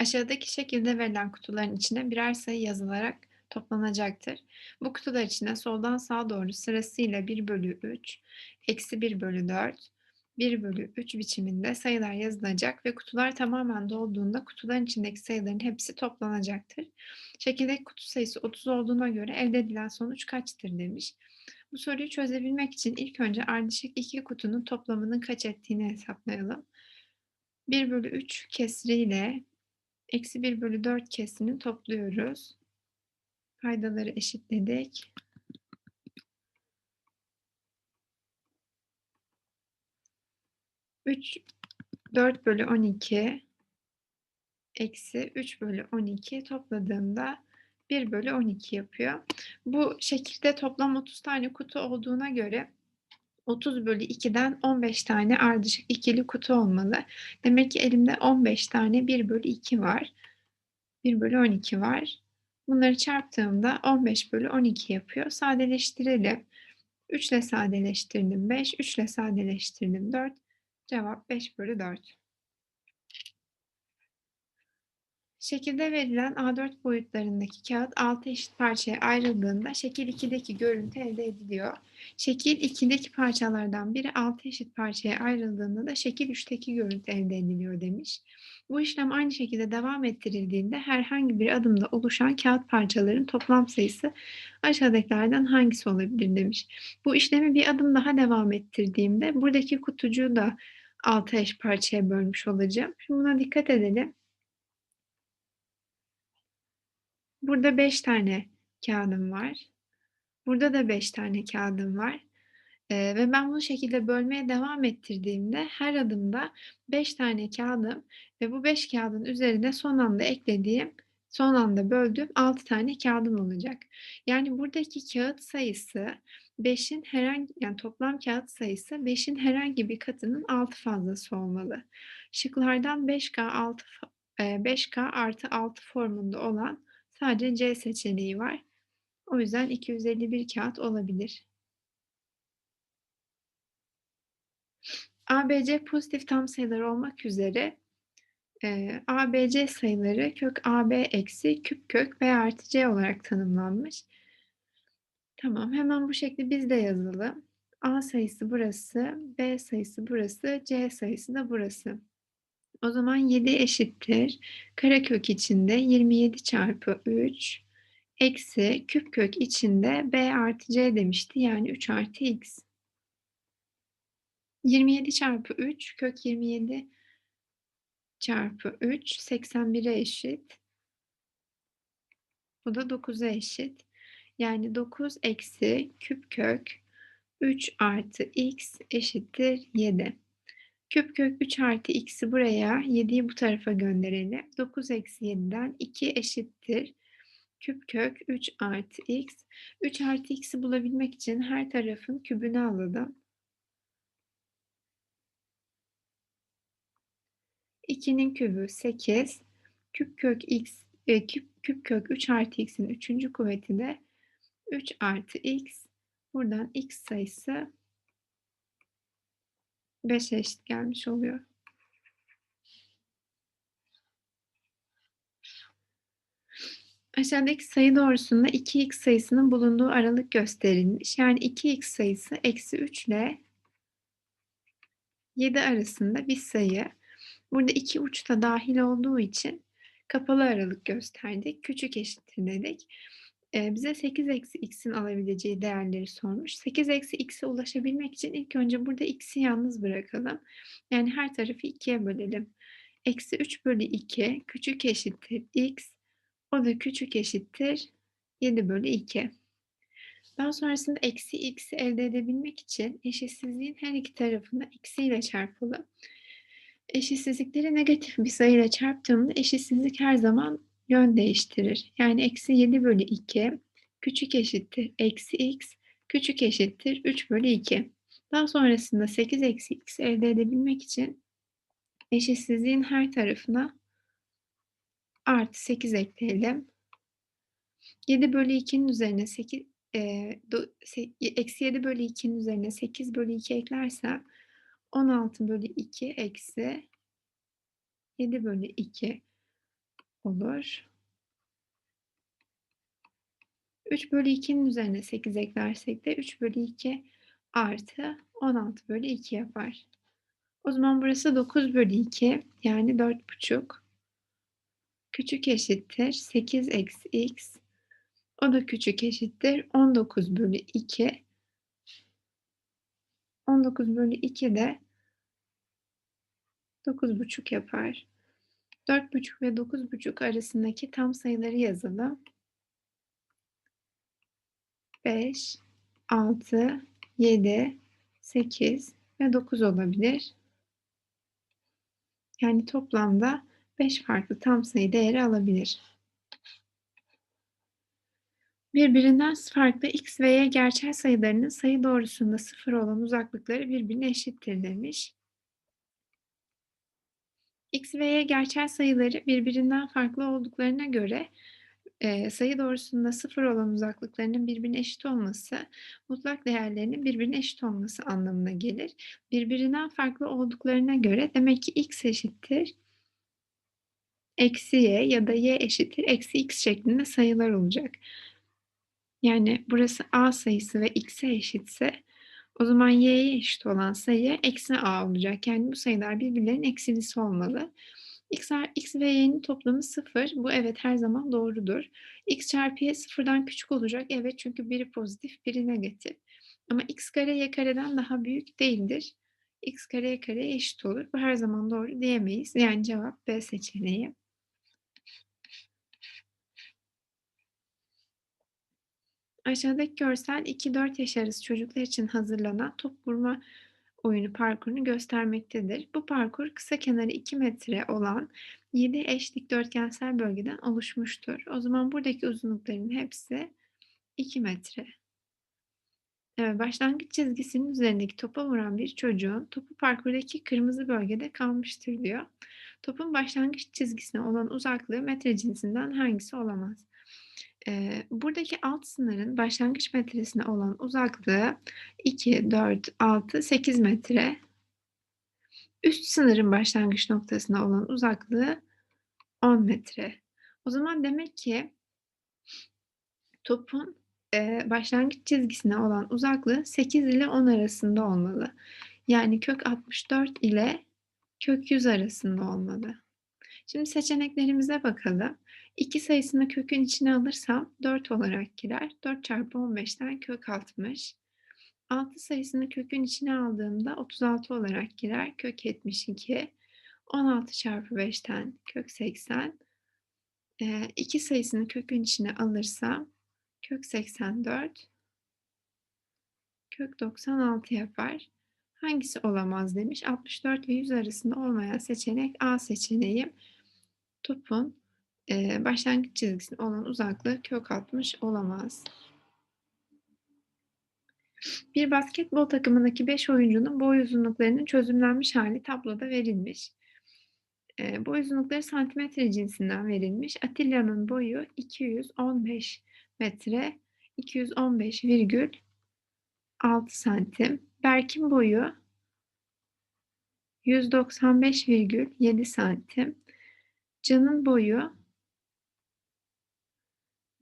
Aşağıdaki şekilde verilen kutuların içine birer sayı yazılarak toplanacaktır. Bu kutular içine soldan sağa doğru sırasıyla 1 bölü 3, eksi 1 bölü 4, 1 bölü 3 biçiminde sayılar yazılacak ve kutular tamamen dolduğunda kutuların içindeki sayıların hepsi toplanacaktır. Şekildeki kutu sayısı 30 olduğuna göre elde edilen sonuç kaçtır demiş. Bu soruyu çözebilmek için ilk önce ardışık iki kutunun toplamının kaç ettiğini hesaplayalım. 1 bölü 3 kesriyle eksi 1 bölü 4 kesrini topluyoruz. Paydaları eşitledik. Üç, 4 bölü 12 eksi 3 bölü 12 topladığımda 1 bölü 12 yapıyor. Bu şekilde toplam 30 tane kutu olduğuna göre 30 bölü 2'den 15 tane ardışık ikili kutu olmalı. Demek ki elimde 15 tane 1 bölü 2 var. 1 bölü 12 var. Bunları çarptığımda 15 bölü 12 yapıyor. Sadeleştirelim. 3 ile sadeleştirdim 5, 3 ile sadeleştirdim 4. Cevap 5 bölü 4. Şekilde verilen A4 boyutlarındaki kağıt 6 eşit parçaya ayrıldığında şekil 2'deki görüntü elde ediliyor. Şekil 2'deki parçalardan biri 6 eşit parçaya ayrıldığında da şekil 3'teki görüntü elde ediliyor demiş. Bu işlem aynı şekilde devam ettirildiğinde herhangi bir adımda oluşan kağıt parçaların toplam sayısı aşağıdakilerden hangisi olabilir demiş. Bu işlemi bir adım daha devam ettirdiğimde buradaki kutucuğu da 6 eş parçaya bölmüş olacağım. Şimdi buna dikkat edelim. Burada 5 tane kağıdım var. Burada da 5 tane kağıdım var. Ee, ve ben bu şekilde bölmeye devam ettirdiğimde her adımda 5 tane kağıdım ve bu 5 kağıdın üzerine son anda eklediğim, son anda böldüğüm 6 tane kağıdım olacak. Yani buradaki kağıt sayısı 5'in herhangi yani toplam kağıt sayısı 5'in herhangi bir katının 6 fazlası olmalı. Şıklardan 5K 6 5K artı 6 formunda olan Sadece C seçeneği var. O yüzden 251 kağıt olabilir. ABC pozitif tam sayılar olmak üzere e, ABC sayıları kök AB eksi küp kök B artı C olarak tanımlanmış. Tamam hemen bu şekli biz de yazalım. A sayısı burası, B sayısı burası, C sayısı da burası. O zaman 7 eşittir. Karekök içinde 27 çarpı 3 eksi küp kök içinde b artı c demişti. Yani 3 artı x. 27 çarpı 3 kök 27 çarpı 3 81'e eşit. Bu da 9'a eşit. Yani 9 eksi küp kök 3 artı x eşittir 7. Küp kök 3 artı x'i buraya, 7'yi bu tarafa gönderelim. 9 eksi 7'den 2 eşittir. Küp kök 3 artı x. 3 artı x'i bulabilmek için her tarafın kübünü alalım. 2'nin kübü 8. Küp kök x, e, küp, küp kök 3 artı x'in 3. kuvveti de 3 artı x. Buradan x sayısı 5 eşit gelmiş oluyor. Aşağıdaki sayı doğrusunda 2x sayısının bulunduğu aralık gösterilmiş. Yani 2x sayısı eksi 3 ile 7 arasında bir sayı. Burada iki uç da dahil olduğu için kapalı aralık gösterdik. Küçük eşittir dedik bize 8 eksi x'in alabileceği değerleri sormuş. 8 eksi x'e ulaşabilmek için ilk önce burada x'i yalnız bırakalım. Yani her tarafı 2'ye bölelim. Eksi 3 bölü 2 küçük eşittir x. O da küçük eşittir 7 bölü 2. Daha sonrasında eksi x'i elde edebilmek için eşitsizliğin her iki tarafını eksiyle çarpalım. Eşitsizlikleri negatif bir sayıyla çarptığımda eşitsizlik her zaman yön değiştirir. Yani eksi 7 bölü 2 küçük eşittir eksi x küçük eşittir 3 bölü 2. Daha sonrasında 8 eksi x elde edebilmek için eşitsizliğin her tarafına artı 8 ekleyelim. 7 bölü 2'nin üzerine 8 e, eksi 7 bölü 2'nin üzerine 8 bölü 2 eklersem 16 bölü 2 eksi 7 bölü 2 olur. 3 bölü 2'nin üzerine 8 eklersek de 3 bölü 2 artı 16 bölü 2 yapar. O zaman burası 9 bölü 2 yani 4,5 küçük eşittir 8 eksi x. O da küçük eşittir 19 bölü 2. 19 bölü 2 de 9,5 yapar. 4,5 ve 9,5 arasındaki tam sayıları yazalım. 5, 6, 7, 8 ve 9 olabilir. Yani toplamda 5 farklı tam sayı değeri alabilir. Birbirinden farklı x ve y gerçel sayılarının sayı doğrusunda sıfır olan uzaklıkları birbirine eşittir demiş. X ve y gerçel sayıları birbirinden farklı olduklarına göre e, sayı doğrusunda sıfır olan uzaklıklarının birbirine eşit olması, mutlak değerlerinin birbirine eşit olması anlamına gelir. Birbirinden farklı olduklarına göre demek ki x eşittir eksi y ya da y eşittir eksi x şeklinde sayılar olacak. Yani burası a sayısı ve x'e eşitse o zaman y'ye eşit olan sayı eksi a olacak. Yani bu sayılar birbirlerinin eksilisi olmalı. X, x ve y'nin toplamı sıfır. Bu evet her zaman doğrudur. x çarpı y sıfırdan küçük olacak. Evet çünkü biri pozitif biri negatif. Ama x kare y kareden daha büyük değildir. x kare y kareye eşit olur. Bu her zaman doğru diyemeyiz. Yani cevap B seçeneği. Aşağıdaki görsel 2-4 yaş arası çocuklar için hazırlanan top vurma oyunu parkurunu göstermektedir. Bu parkur kısa kenarı 2 metre olan 7 eş dikdörtgensel bölgeden oluşmuştur. O zaman buradaki uzunlukların hepsi 2 metre. Evet, başlangıç çizgisinin üzerindeki topa vuran bir çocuğun topu parkurdaki kırmızı bölgede kalmıştır diyor. Topun başlangıç çizgisine olan uzaklığı metre cinsinden hangisi olamaz? Eee, buradaki alt sınırın başlangıç metresine olan uzaklığı 2, 4, 6, 8 metre. Üst sınırın başlangıç noktasına olan uzaklığı 10 metre. O zaman demek ki topun eee, başlangıç çizgisine olan uzaklığı 8 ile 10 arasında olmalı. Yani kök 64 ile kök 100 arasında olmalı. Şimdi seçeneklerimize bakalım. 2 sayısını kökün içine alırsam 4 olarak girer. 4 çarpı 15'ten kök 60. 6 sayısını kökün içine aldığımda 36 olarak girer. Kök 72. 16 çarpı 5'ten kök 80. 2 ee, sayısını kökün içine alırsam kök 84. Kök 96 yapar. Hangisi olamaz demiş. 64 ve 100 arasında olmayan seçenek A seçeneği. Topun başlangıç çizgisine olan uzaklığı kök 60 olamaz. Bir basketbol takımındaki 5 oyuncunun boy uzunluklarının çözümlenmiş hali tabloda verilmiş. Boy uzunlukları santimetre cinsinden verilmiş. Atilla'nın boyu 215 metre 215,6 santim. Berk'in boyu 195,7 santim. Can'ın boyu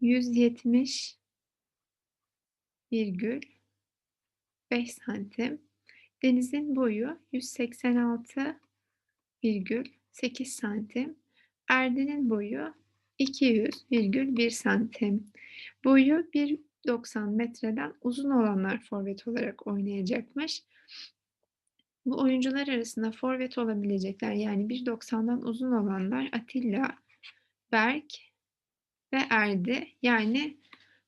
170 virgül 5 santim. Deniz'in boyu 186 virgül 8 santim. Erdin'in boyu 200 virgül 1 santim. Boyu 1.90 metreden uzun olanlar forvet olarak oynayacakmış. Bu oyuncular arasında forvet olabilecekler yani 1.90'dan uzun olanlar Atilla, Berk, ve Erdi. Yani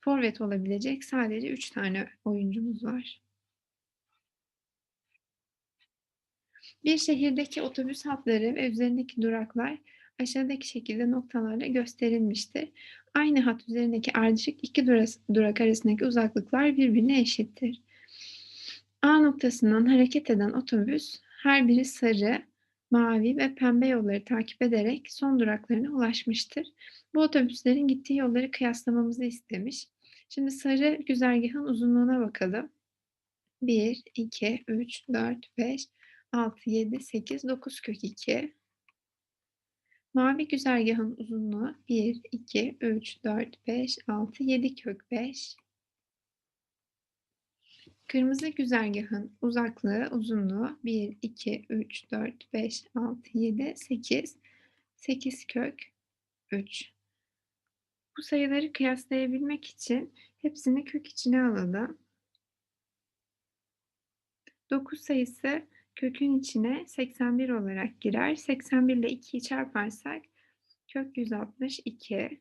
forvet olabilecek sadece 3 tane oyuncumuz var. Bir şehirdeki otobüs hatları ve üzerindeki duraklar aşağıdaki şekilde noktalarla gösterilmiştir. Aynı hat üzerindeki ardışık iki durak arasındaki uzaklıklar birbirine eşittir. A noktasından hareket eden otobüs her biri sarı, mavi ve pembe yolları takip ederek son duraklarına ulaşmıştır. Bu otobüslerin gittiği yolları kıyaslamamızı istemiş. Şimdi sarı güzergahın uzunluğuna bakalım. 1, 2, 3, 4, 5, 6, 7, 8, 9 kök 2. Mavi güzergahın uzunluğu 1, 2, 3, 4, 5, 6, 7 kök 5. Kırmızı güzergahın uzaklığı, uzunluğu 1, 2, 3, 4, 5, 6, 7, 8. 8 kök 3. Bu sayıları kıyaslayabilmek için hepsini kök içine alalım. 9 sayısı kökün içine 81 olarak girer. 81 ile 2'yi çarparsak kök 162.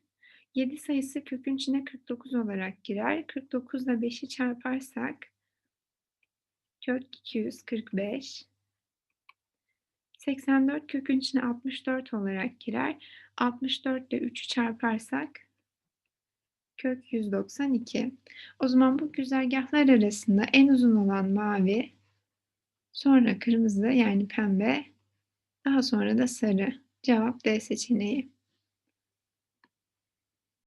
7 sayısı kökün içine 49 olarak girer. 49 ile 5'i çarparsak kök 245. 84 kökün içine 64 olarak girer. 64 ile 3'ü çarparsak kök 192. O zaman bu güzergahlar arasında en uzun olan mavi, sonra kırmızı yani pembe, daha sonra da sarı. Cevap D seçeneği.